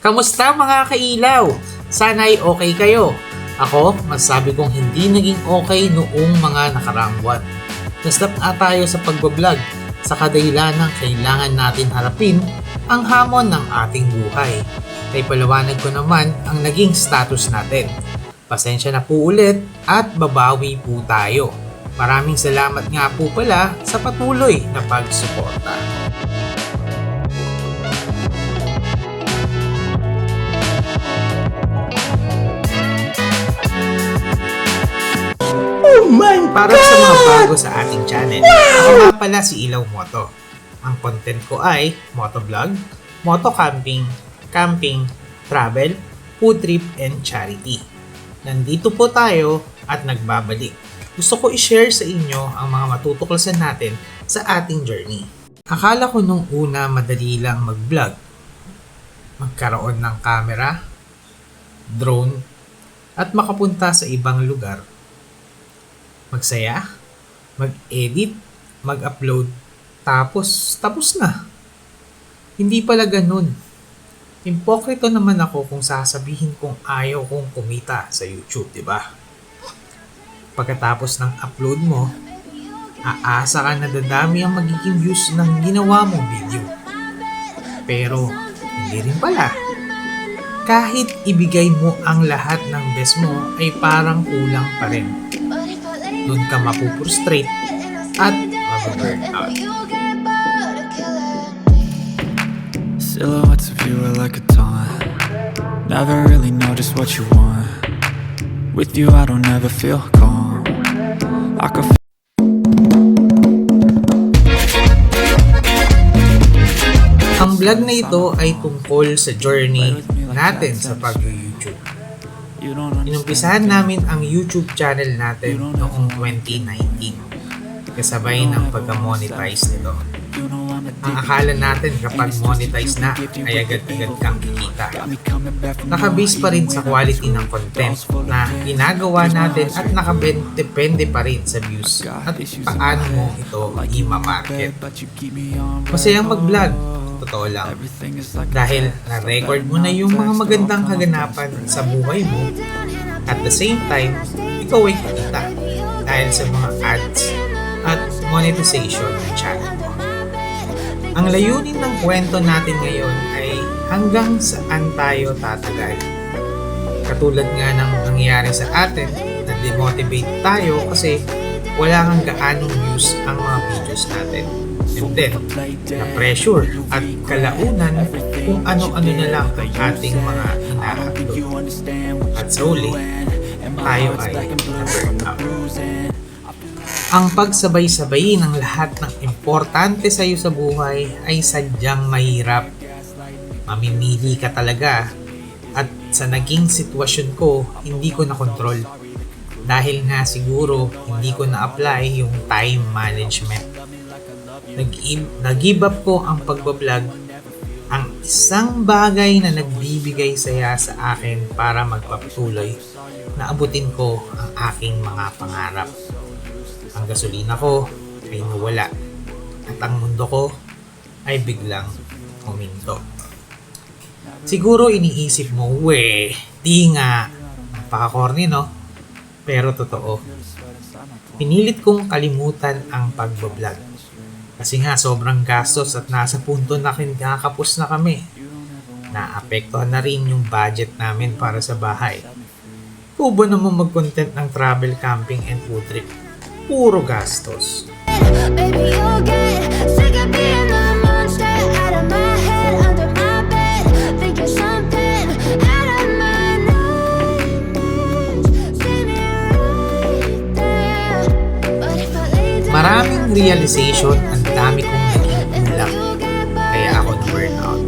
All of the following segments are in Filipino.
Kamusta mga kailaw? Sana'y okay kayo. Ako, masabi kong hindi naging okay noong mga nakaraang buwan. Nasdap nga tayo sa pagbablog sa kadahilan ng kailangan natin harapin ang hamon ng ating buhay. Kay palawanag ko naman ang naging status natin. Pasensya na po ulit at babawi po tayo. Maraming salamat nga po pala sa patuloy na pagsuporta. Para sa mga bago sa ating channel, ako nga pala si Ilaw Moto. Ang content ko ay motovlog, moto camping, camping, travel, food trip, and charity. Nandito po tayo at nagbabalik. Gusto ko i-share sa inyo ang mga matutuklasan natin sa ating journey. Akala ko nung una madali lang mag-vlog. Magkaroon ng camera, drone, at makapunta sa ibang lugar magsaya, mag-edit, mag-upload, tapos tapos na. Hindi pala ganun. Impokrito naman ako kung sasabihin kong ayaw kong kumita sa YouTube, di ba? Pagkatapos ng upload mo, aasa ka na dadami ang magiging views ng ginawa mong video. Pero, hindi rin pala. Kahit ibigay mo ang lahat ng best mo, ay parang kulang pa rin doon ka mapuprustrate at mababurn out. Silhouettes of you are like a taunt Never really know just what you want With you I don't ever feel calm I could Ang vlog na ito ay tungkol sa journey natin sa pag-YouTube. Inumpisahan namin ang YouTube channel natin noong 2019 kasabay ng pagka-monetize nito. Ang akala natin kapag monetize na ay agad-agad kang kikita. Nakabase pa rin sa quality ng content na ginagawa natin at nakadepende pa rin sa views. At paano mo ito i-market. Masayang mag-vlog, totoo lang. Dahil na-record mo na yung mga magandang kaganapan sa buhay mo at the same time, ikaw ay kumita dahil sa mga ads at monetization ng channel mo. Ang layunin ng kwento natin ngayon ay hanggang saan tayo tatagal. Katulad nga ng nangyayari sa atin, na demotivate tayo kasi wala kang gaanong views ang mga videos natin. And then, na pressure at kalaunan kung ano-ano na lang ang ating mga ina-upload. At uli, tayo ay na-burn. Ang pagsabay-sabay ng lahat ng importante sa iyo sa buhay ay sadyang mahirap. Mamimili ka talaga at sa naging sitwasyon ko, hindi ko na kontrol. Dahil nga siguro hindi ko na-apply yung time management nag-give up ko ang pagbablog ang isang bagay na nagbibigay saya sa akin para magpapatuloy na abutin ko ang aking mga pangarap. Ang gasolina ko ay nawala at ang mundo ko ay biglang huminto. Siguro iniisip mo, we, di nga, napaka-corny no? Pero totoo. Pinilit kong kalimutan ang pagbablog kasi nga sobrang gastos at nasa punto na kinakapos na kami. Naapektuhan na rin yung budget namin para sa bahay. Kubo naman mag-content ng travel, camping, and food trip. Puro gastos. Baby, you'll get sick of being the monster out of my head, under my bed. Think you're something out of my nightmares. See me right there. But if I lay down, Maraming realization ang dami kong naging kulang. Kaya ako burnout.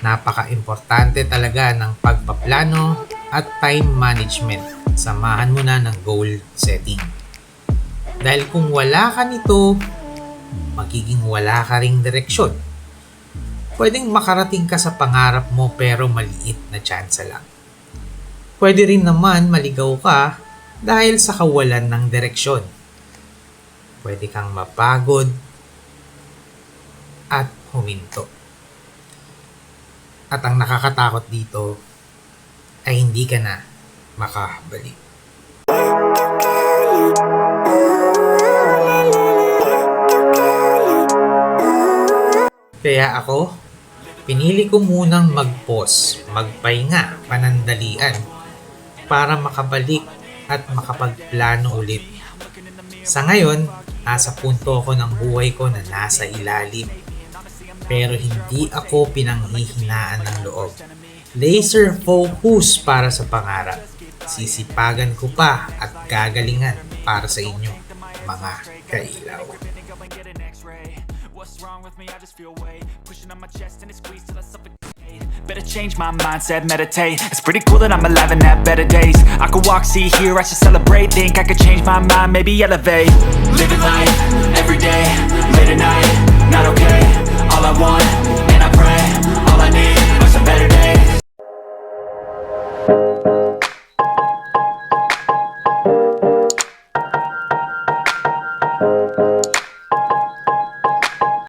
Napaka-importante talaga ng pagpaplano at time management. Samahan mo na ng goal setting. Dahil kung wala ka nito, magiging wala ka ring direksyon. Pwedeng makarating ka sa pangarap mo pero maliit na tsansa lang. Pwede rin naman maligaw ka dahil sa kawalan ng direksyon. Pwede kang mapagod at huminto. At ang nakakatakot dito ay hindi ka na makabalik. Kaya ako, pinili ko munang mag-pause, magpahinga, panandalian, para makabalik at makapagplano ulit. Sa ngayon, nasa punto ako ng buhay ko na nasa ilalim. Pero hindi ako pinanghihinaan ng loob. Laser focus para sa pangarap. Sisipagan ko pa at gagalingan para sa inyo, mga kailaw. Better change my mindset, meditate. It's pretty cool that I'm alive and have better days. I could walk, see, hear, I should celebrate. Think I could change my mind, maybe elevate. Living life every day, all I want.